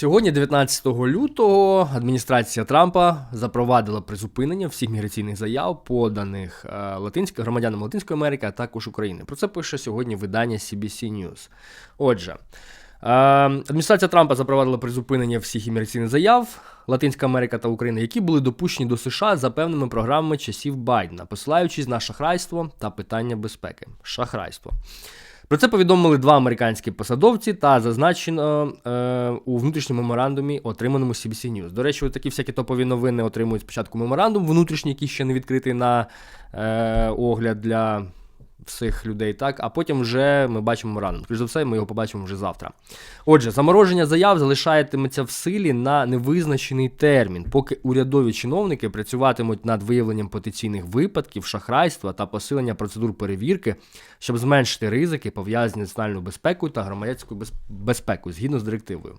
Сьогодні, 19 лютого, адміністрація Трампа запровадила призупинення всіх міграційних заяв, поданих е, латинсько, громадянам Латинської Америки, а також України. Про це пише сьогодні видання CBC News. Отже, е, адміністрація Трампа запровадила призупинення всіх імміграційних заяв Латинська Америка та Україна, які були допущені до США за певними програмами часів Байдена, посилаючись на шахрайство та питання безпеки. Шахрайство. Про це повідомили два американські посадовці та зазначено е, у внутрішньому меморандумі, отриманому CBC News. До речі, такі всякі топові новини отримують спочатку меморандум внутрішній, який ще не відкритий на е, огляд для всіх людей, так, а потім вже ми бачимо меморандум. Скоріше за все, ми його побачимо вже завтра. Отже, замороження заяв залишатиметься в силі на невизначений термін, поки урядові чиновники працюватимуть над виявленням потенційних випадків, шахрайства та посилення процедур перевірки, щоб зменшити ризики, пов'язані з національною безпекою та громадянською без- безпекою згідно з директивою.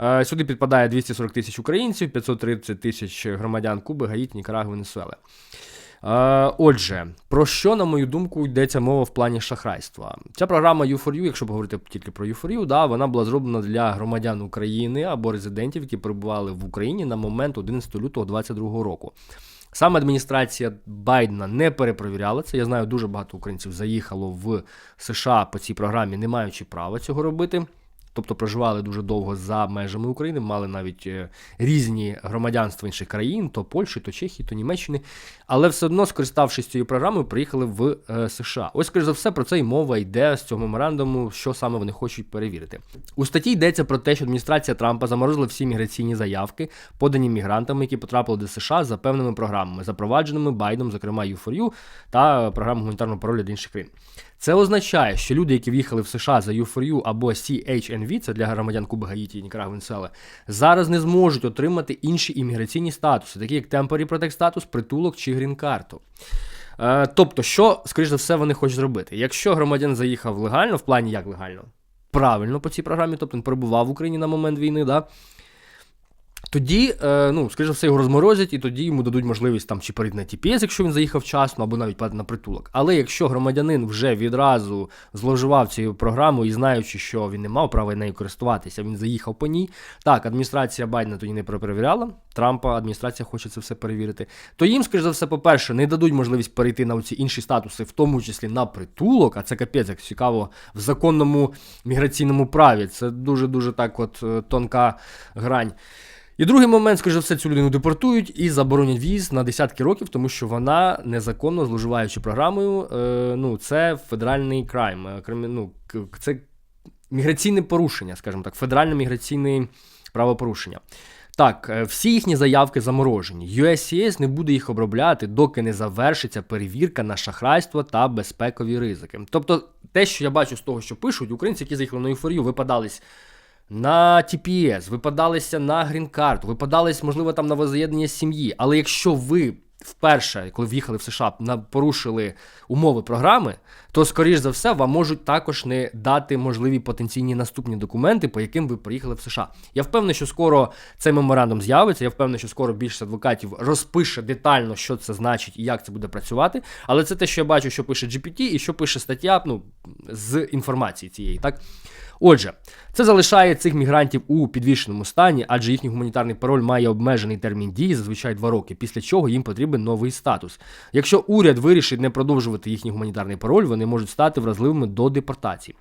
Е, Сюди підпадає 240 тисяч українців, 530 тисяч громадян Куби, Гаїті, Нікарагви, Венесуели. Е, Отже, про що, на мою думку, йдеться мова в плані шахрайства? Ця програма U4U, якщо говорити тільки про U4U, да, вона була зроблена для громадян України або резидентів, які перебували в Україні на момент 11 лютого 2022 року. Саме адміністрація Байдена не перепровіряла це. Я знаю, дуже багато українців заїхало в США по цій програмі, не маючи права цього робити. Тобто проживали дуже довго за межами України, мали навіть е, різні громадянства інших країн, то Польщі, то Чехії, то Німеччини, але все одно, скориставшись цією програмою, приїхали в е, США. Ось, скоріш за все, про це й мова йде з цього меморандуму, що саме вони хочуть перевірити. У статті йдеться про те, що адміністрація Трампа заморозила всі міграційні заявки, подані мігрантами, які потрапили до США за певними програмами, запровадженими Байденом, зокрема U4U та програмою гуманітарного паролю для інших країн. Це означає, що люди, які в'їхали в США за U4U або CHNV, це для громадян Куби, Гаїті і Нікарагви, Венесуели, зараз не зможуть отримати інші імміграційні статуси, такі як Temporary Protect Status, притулок чи грін-карту. Е, тобто, що, скоріш за все, вони хочуть зробити? Якщо громадян заїхав легально, в плані як легально? Правильно по цій програмі, тобто він перебував в Україні на момент війни, да? Тоді, е, ну, скоріше все, його розморозять, і тоді йому дадуть можливість там чи перейти на TPS, якщо він заїхав вчасно, або навіть падати на притулок. Але якщо громадянин вже відразу зловживав цією програмою і знаючи, що він не мав права нею користуватися, він заїхав по ній. Так, адміністрація Байдена тоді не перепровіряла. Трампа адміністрація хоче це все перевірити. То їм, скоріш за все, по-перше, не дадуть можливість перейти на ці інші статуси, в тому числі на притулок, а це капець, як цікаво, в законному міграційному праві. Це дуже дуже так, от е, тонка грань. І другий момент, скоріше все, цю людину депортують і заборонять в'їзд на десятки років, тому що вона незаконно зловживаючи програмою. Е, ну, це федеральний крайм. е, ну, це міграційне порушення, скажімо так, федеральне міграційне правопорушення. Так, е, всі їхні заявки заморожені. USCIS не буде їх обробляти, доки не завершиться перевірка на шахрайство та безпекові ризики. Тобто, те, що я бачу з того, що пишуть, українці, які заїхали на еуфорію, випадались на TPS, випадалися на грін-карту, випадались, можливо, там на возз'єднання сім'ї. Але якщо ви вперше, коли в'їхали в США, порушили умови програми, то, скоріш за все, вам можуть також не дати можливі потенційні наступні документи, по яким ви приїхали в США. Я впевнений, що скоро цей меморандум з'явиться. Я впевнений, що скоро більшість адвокатів розпише детально, що це значить і як це буде працювати. Але це те, що я бачу, що пише GPT і що пише стаття ну, з інформації цієї. Так? Отже, це залишає цих мігрантів у підвішеному стані, адже їхній гуманітарний пароль має обмежений термін дії, зазвичай два роки, після чого їм потрібен новий статус. Якщо уряд вирішить не продовжувати їхній гуманітарний пароль, вони можуть стати вразливими до депортації.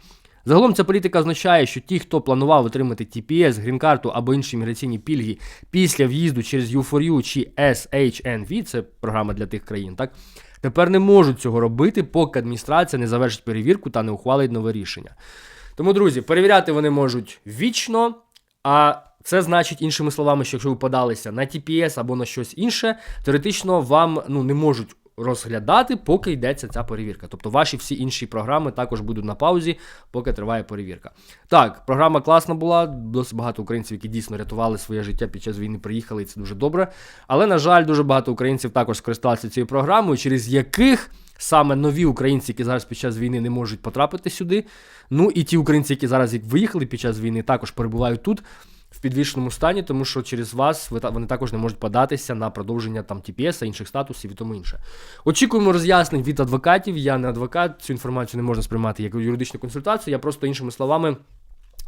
Загалом ця політика означає, що ті, хто планував отримати TPS, грін-карту або інші міграційні пільги після в'їзду через U4U чи SHNV, це програма для тих країн, так тепер не можуть цього робити, поки адміністрація не завершить перевірку та не ухвалить нове рішення. Тому, друзі, перевіряти вони можуть вічно, а це значить, іншими словами, що якщо ви подалися на TPS або на щось інше, теоретично вам ну, не можуть розглядати, поки йдеться ця перевірка. Тобто ваші всі інші програми також будуть на паузі, поки триває перевірка. Так, програма класна була, досить багато українців, які дійсно рятували своє життя під час війни, приїхали, і це дуже добре. Але, на жаль, дуже багато українців також скористалися цією програмою, через яких саме нові українці, які зараз під час війни не можуть потрапити сюди. Ну і ті українці, які зараз виїхали під час війни, також перебувають тут в підвішеному стані, тому що через вас вони також не можуть податися на продовження там TPS, інших статусів і тому інше. Очікуємо роз'яснень від адвокатів. Я не адвокат, цю інформацію не можна сприймати як юридичну консультацію. Я просто іншими словами.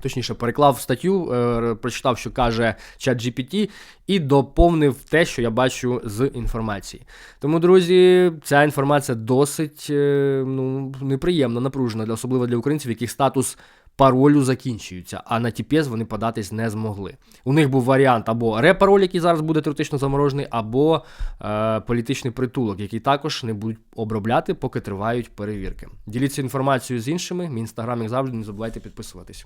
Точніше, переклав статтю, е, прочитав, що каже чат GPT, і доповнив те, що я бачу з інформації. Тому, друзі, ця інформація досить е, ну, неприємна, напружена, особливо для українців, яких статус паролю закінчується, а на TPS вони податись не змогли. У них був варіант або репароль, який зараз буде теоретично заморожений, або е, політичний притулок, який також не будуть обробляти, поки тривають перевірки. Діліться інформацією з іншими. Мій інстаграм, як завжди, не забувайте підписуватись.